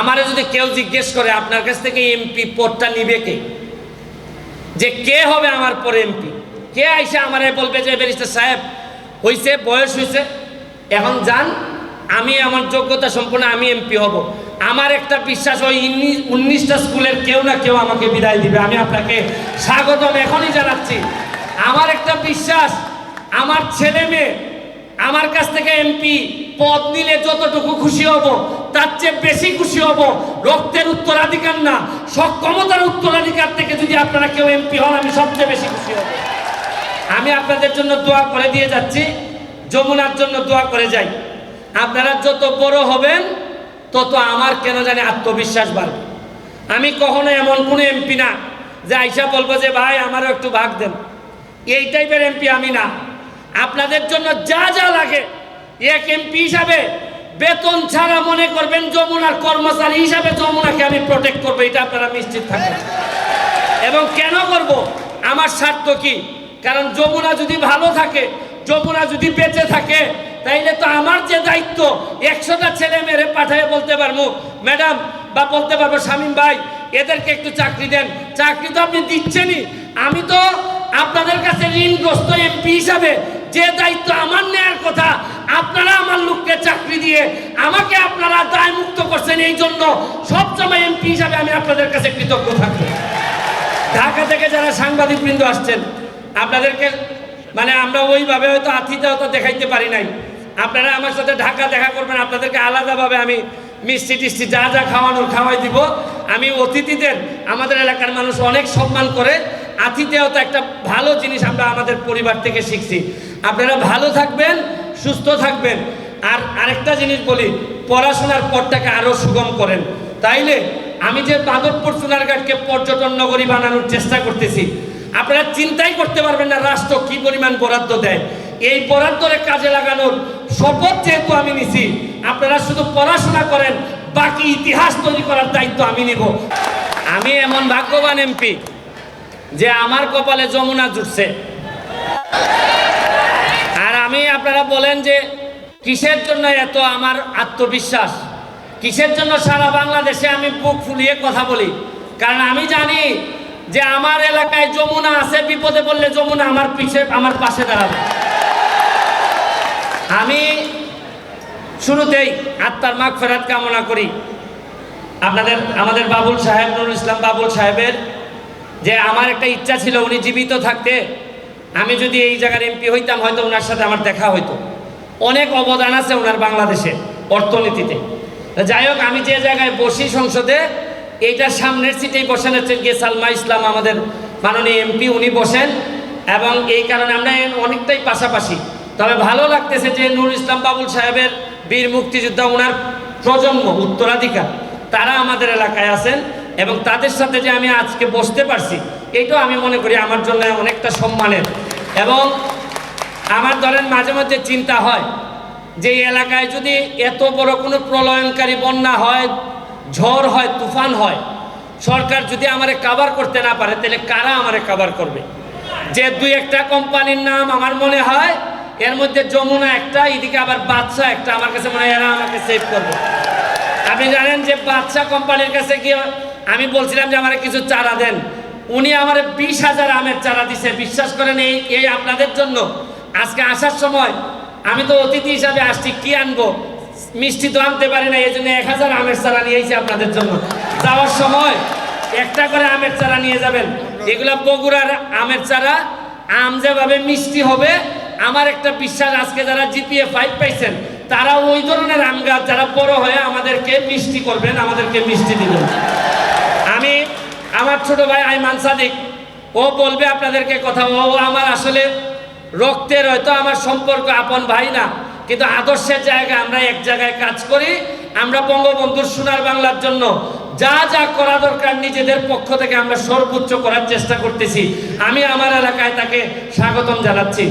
আমারে যদি কেউ জিজ্ঞেস করে, আপনার কাছ থেকে এমপি পদটা নিবে কে? যে কে হবে আমার পরে এমপি কে আইসা আমারে বলবে যে, ব্যারিস্টার সাহেব, হইছে, বয়স হইছে, এখন যান, আমি আমার যোগ্যতা সম্পন্ন, আমি এমপি হব। আমার একটা বিশ্বাস, ওই উনিশটা স্কুলের কেউ না কেউ আমাকে বিদায় দিবে। আমি আপনাকে স্বাগতম এখনই জানাচ্ছি। আমার একটা বিশ্বাস, আমার ছেলে মেয়ে, আমার কাছ থেকে এমপি পদ নিলে যতটুকু খুশি হব তার চেয়ে বেশি খুশি হব রক্তের উত্তরাধিকার না সক্ষমতার উত্তরাধিকার থেকে যদি আপনারা কেউ এমপি হন, আমি সবচেয়ে বেশি খুশি হব। আমি আপনাদের জন্য দোয়া করে দিয়ে যাচ্ছি, যমুনার জন্য দোয়া করে যাই। আপনারা যত বড় হবেন, তত আমার কেন জানি আত্মবিশ্বাস বাড়বে। আমি কখনো এমন কোনো এমপি না, যে আইসা বলব যে, ভাই, আমারও একটু ভাগ দেন। এই টাইপের এমপি আমি না। আপনাদের জন্য যা যা লাগে, এক এমপি হিসাবে বেতন ছাড়া মনে করবেন যমুনার কর্মচারী হিসাবে যমুনাকে আমি প্রোটেক্ট করব, এটা আপনারা নিশ্চিত থাকবেন। এবং কেন করব? আমার স্বার্থ কি? কারণ যমুনা যদি ভালো থাকে, যমুনা যদি বেঁচে থাকে, তাইলে তো আমার যে দায়িত্ব, একশোটা ছেলে মেরে পাঠায় বলতে পারব। ম্যাডাম, বা বলতে পারব, শামীম ভাই, এদেরকে একটু চাকরি দেন। চাকরি তো আপনি দিচ্ছেনই। আমি তো আপনাদের কাছে ঋণগ্রস্ত এমপি হিসাবে যে দায়িত্ব আমার নেয়ার কথা, আপনারা আমার লোককে দিয়ে আমাকে আপনারা দায় মুক্ত করছেন এই জন্য সবসময় এমপি হিসাবে আমি আপনাদের কাছে কৃতজ্ঞ থাকব। ঢাকা থেকে যারা সাংবাদিক বৃন্দ আসছেন, আপনাদেরকে মানে আমরা ওইভাবে হয়তো আতিথেয়তা দেখাইতে পারি নাই। আপনারা আমার সাথে ঢাকা দেখা করবেন, আপনাদেরকে আলাদাভাবে আমি মিষ্টি টিষ্টি যা যা খাওয়ানোর খাওয়াই দিব। আমি অতিথিদের, আমাদের এলাকার মানুষ অনেক সম্মান করে, আতিথেয়তা একটা ভালো জিনিস আমরা আমাদের পরিবার থেকে শিখছি। আপনারা ভালো থাকবেন, সুস্থ থাকবেন। আর আরেকটা জিনিস বলি, পড়াশোনার পথটাকে আরও সুগম করেন। তাইলে আমি যে মাধবপুর সোনারঘাটকে পর্যটন নগরী বানানোর চেষ্টা করতেছি, আপনারা চিন্তাই করতে পারবেন না রাষ্ট্র কি পরিমাণ বরাদ্দ দেয়। এই বরাদ্দরে কাজে লাগানোর শপথ যেহেতু আমি নিছি, আপনারা শুধু পড়াশোনা করেন, বাকি ইতিহাস তৈরি করার দায়িত্ব আমি নিব। আমি এমন ভাগ্যবান এমপি যে আমার কপালে যমুনা জুটছে। আর আমি আপনারা বলেন যে কিসের জন্য এত আমার আত্মবিশ্বাস? কিসের জন্য সারা বাংলাদেশে আমি বুক ফুলিয়ে কথা বলি? কারণ আমি জানি যে আমার এলাকায় যমুনা আছে, বিপদে পড়লে যমুনা আমার পিছে, আমার পাশে দাঁড়াবে। আমি শুরুতেই আত্মার মাগ ফেরাত কামনা করি। আপনাদের, আমাদের বাবুল সাহেব, নুরুল ইসলাম বাবুল সাহেবের যে আমার একটা ইচ্ছা ছিল, উনি জীবিত থাকতে। আমি যদি এই জায়গার এমপি হইতাম, হয়তো ওনার সাথে আমার দেখা হইতো। অনেক অবদান আছে ওনার বাংলাদেশে, অর্থনীতিতে। যাই হোক, আমি যে জায়গায় বসি সংসদে, এইটার সামনের সিটেই বসেন হচ্ছেন গিয়ে সালমা ইসলাম আমাদের মাননীয় এমপি, উনি বসেন। এবং এই কারণে আমরা অনেকটাই পাশাপাশি। তবে ভালো লাগতেছে যে নুর ইসলাম বাবুল সাহেবের বীর মুক্তিযোদ্ধা ওনার প্রজন্ম, উত্তরাধিকার, তারা আমাদের এলাকায় আছেন এবং তাদের সাথে যে আমি আজকে বসতে পারছি এইটাও আমি মনে করি আমার জন্য অনেকটা সম্মানের। এবং আমার ধরেন মাঝে মধ্যে চিন্তা হয় যে এলাকায় যদি এত বড় কোনো প্রলয়নকারী বন্যা হয়, ঝড় হয়, তুফান হয়, সরকার যদি আমারে কাভার করতে না পারে, তাহলে কারা আমারে কাভার করবে? যে দুই একটা কোম্পানির নাম আমার মনে হয়, এর মধ্যে যমুনা একটা, এদিকে আবার বাদশা একটা, আমার কাছে মনে হয় এরা আমাকে সেভ করবে। আপনি জানেন যে বাদশা কোম্পানির কাছে গিয়ে আমি বলছিলাম যে আমার কিছু চারা দেন। উনি আমার বিশ হাজার আমের চারা দিছে। বিশ্বাস করেন এই এই আপনাদের জন্য আজকে আসার সময় আমি তো অতিথি হিসাবে আসছি, কি আনব? মিষ্টি তো আনতে পারি না, এই জন্য এক হাজার আমের চারা নিয়ে এসেছি আপনাদের জন্য। যাওয়ার সময় একটা করে আমের চারা নিয়ে যাবেন। এগুলা বগুড়ার আমের চারা, আম যেভাবে মিষ্টি হবে, আমার একটা বিশ্বাস, আজকে যারা জিপিএ ফাইভ পাইছেন, তারা ওই ধরনের আম গাছ, যারা বড় হয়ে আমাদেরকে মিষ্টি করবেন, আমাদেরকে মিষ্টি দিবেন। আমি আমার ছোট ভাই আইমান সাদিক, ও বলবে আপনাদেরকে কথা, ও আমার আসলে রক্তের হয়তো আমার সম্পর্ক আপন ভাই না, কিন্তু আদর্শের জায়গায় আমরা এক জায়গায় কাজ করি, আমরা বঙ্গবন্ধুর সোনার বাংলার জন্য যা যা করা দরকার নিজেদের পক্ষ থেকে আমরা সর্বোচ্চ করার চেষ্টা করতেছি। আমি আমার এলাকায় তাকে স্বাগতম জানাচ্ছি।